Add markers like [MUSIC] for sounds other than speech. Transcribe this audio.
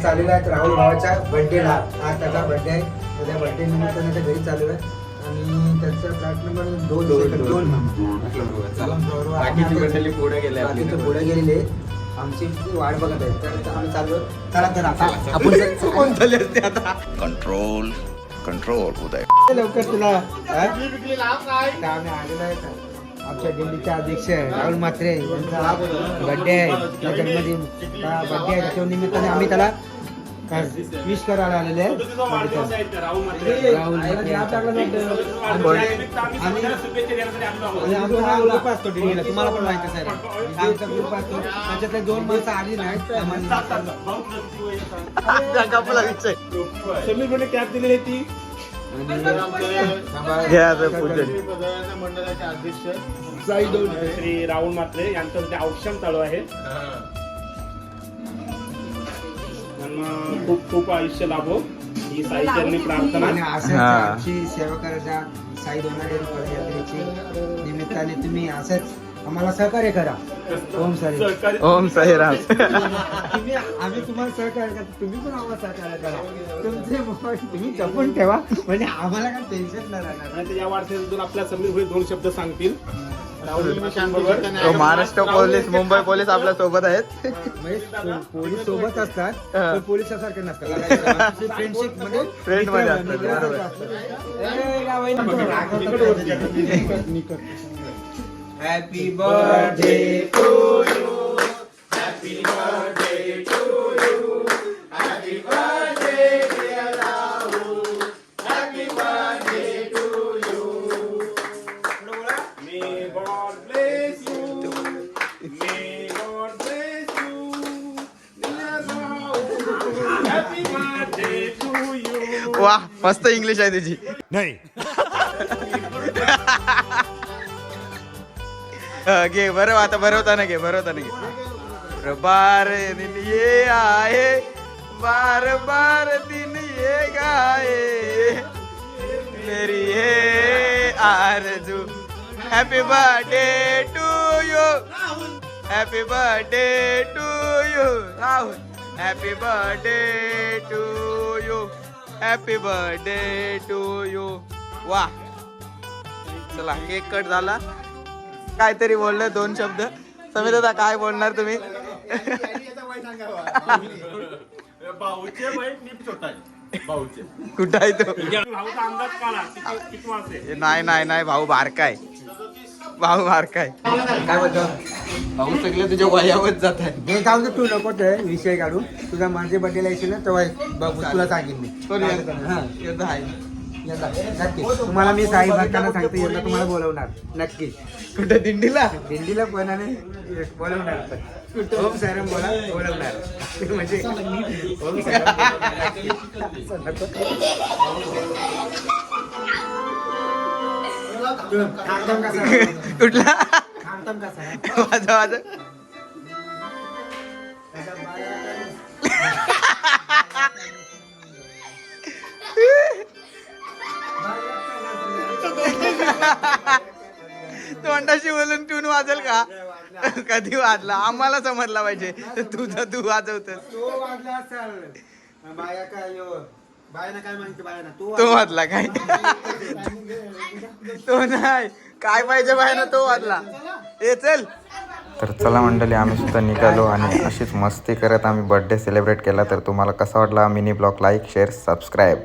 आम्ही चाललेलो आहेत राहुल भावाच्या बर्थडेला हा त्याचा बर्थडे आहे. त्याच्या बर्थडे निमित्ताने ते घरी चालू आहे आणि त्याचा फ्लॅट नंबर दोन दोन दोन. मंडळी पुढे गेले पुढे गेलेले आमची वाट बघत आहे तर आम्ही चाललो चला तर आता. आपण चुकून [LAUGHS] झाले असते आता. Control control उदय. लवकर तुला. हा? आम्ही आलेलो आहे? आमच्या दिल्लीचे अध्यक्ष राहुल म्हात्रे यांचा बर्थडे आहे. जन्मदिन. बर्थडे आहे. त्याच्या निमित्ताने आम्ही त्याला विश करायला आलेले आहे ग्रुप असतो दिल्लीला तुम्हाला पण माहिती आहे आमचा ग्रुप असतो. त्याच्यातले दोन माणसं आली नाहीत. समीरने कॅब दिलेली ती. मंडळाचे अध्यक्ष. श्री राहुल म्हात्रे यांचं औक्षण चालू आहे. खूप खूप आयुष्य लाभो. ही साईचरणी प्रार्थना. आणि आमची सेवा करायच्या साई दोनाडे पदयात्रेची निमित्ताने तुम्ही असंच आम्हाला सहकार्य करा. ओम साई. सहकारी ओम साईराम तुम्ही आम्ही तुम्हाला सहकार्य करतो. तुम्ही पण आम्हाला सहकार्य करा. तुमचे मोबाईल तुम्ही जपून ठेवा. म्हणजे आम्हाला काय टेन्शन नाही राहणार. आणि या वाढदिवसातून आपल्या समीर दोन शब्द सांगतील. तो महाराष्ट्र पोलीस मुंबई पोलीस आपल्यासोबत आहेत. [LAUGHS] पोलीस सोबत असतात. पण पोलिसासारखे नसतात. [LAUGHS] फ्रेंडशिपमध्ये Friend मध्ये असतात, बरोबर. ए, गावाला रागवतात. हॅपी बर्थडे [LAUGHS] वा मस्त इंग्लिश आहे तुझी. नाही. [LAUGHS] घे बरं आता भरवताना घे भरवताना घे. बार दिन ये आए बार बार दिन ये गाए. मेरी ये आरजू happy birthday to you happy birthday to you Rahul happy birthday to you happy birthday to you वा चला केक कट झाला. काहीतरी बोललं दोन शब्द. समीर दादा काय बोलणार तुम्ही? कुठं आहे तो? नाही नाही नाही भाऊ बारकाय भाऊ बारकाय काय बोलतो भाऊ सगळे तुझ्या वयावर जात आहे हे दे तू नको ते विषय काढून तुझा माझे बर्थडेला येशील ना तेव्हा बघू तुला सांगेन मी. हा. नक्की. तुम्हाला मी साई भक्तांना सांगते यंदा तुम्हाला बोलवणार. नक्की. कुठे दिंडीला? दिंडीला कोणाने? बोलवणार पण. ओम सारम बोला बोलवणार. म्हणजे ओम सारम कसा [LAUGHS] कुठला? माझं माझं तोंडाशी बोलून ट्यून वाजेल का? कधी वाजला? आम्हाला समजला पाहिजे. तुझं तू वाजवतस. तो वाजला असेल. बाया काय यो? बायाना काय माहिती बायाना तो तो वाजला काय? तो नाही. काय पाहिजे बाहेर तो वाजला ए चल. तर चला मंडळी आम्ही सुद्धा निघालो आणि अशीच मस्ती करत आम्ही बर्थडे सेलिब्रेट केला. तर तुम्हाला कसा वाटला? Mini blog like share subscribe